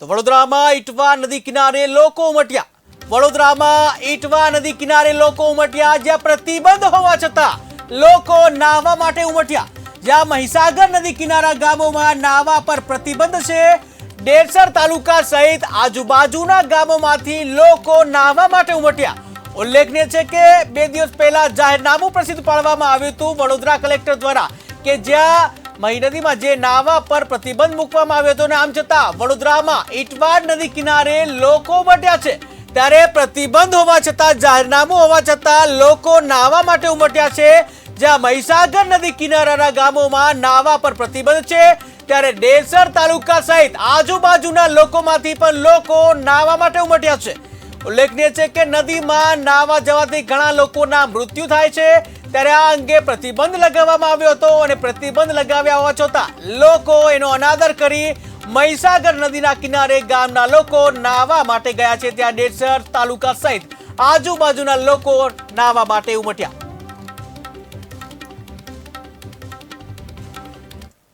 તો વડોદરામાં ઈટવા નદી કિનારે લોકો ઉમટ્યા. વડોદરામાં ઈટવા નદી કિનારે લોકો ઉમટ્યા, જ્યાં પ્રતિબંધ હોવા છતાં લોકો નાહવા માટે ઉમટ્યા. જ્યાં મહીસાગર નદી કિનારા ગામોમાં નાહવા પર પ્રતિબંધ છે, ડેરસર તાલુકા સહિત આજુબાજુના ગામોમાંથી લોકો નાહવા માટે ઉમટ્યા. ઉલ્લેખનીય છે કે બે દિવસ પહેલા જાહેરનામું પ્રસિદ્ધ પાડવામાં આવ્યું હતું વડોદરા કલેક્ટર દ્વારા કે જ્યાં મહી નદીમાં જે નાવા પર પ્રતિબંધ મૂકવામાં આવ્યો હતો ને આમ છતાં વડોદરામાં ઇટવાડ નદી કિનારે લોકો ઉમટ્યા છે. ત્યારે પ્રતિબંધ હોવા છતાં, જાહેરનામું હોવા છતાં લોકો નાવા માટે ઉમટ્યા છે. જ્યાં મહીસાગર નદી કિનારાના ગામોમાં નાવા પર પ્રતિબંધ છે, ત્યારે ડેસર તાલુકા સહિત આજુબાજુના લોકોમાંથી પણ લોકો નાવા માટે ઉમટ્યા છે. ઉલ્લેખનીય છે કે નદીમાં નાવા જવાથી ઘણા લોકોના મૃત્યુ થાય છે. ત્યારે આ અંગે પ્રતિબંધ લગાવવામાં આવ્યો હતો અને પ્રતિબંધ લગાવ્યા હોવા છતાં લોકો એનો અનાદર કરી મહીસાગર નદીના કિનારે ગામના લોકો નાહવા માટે ગયા છે. ત્યાં ડેડસર તાલુકા સહિત આજુબાજુના લોકો નાહવા માટે ઉમટ્યા.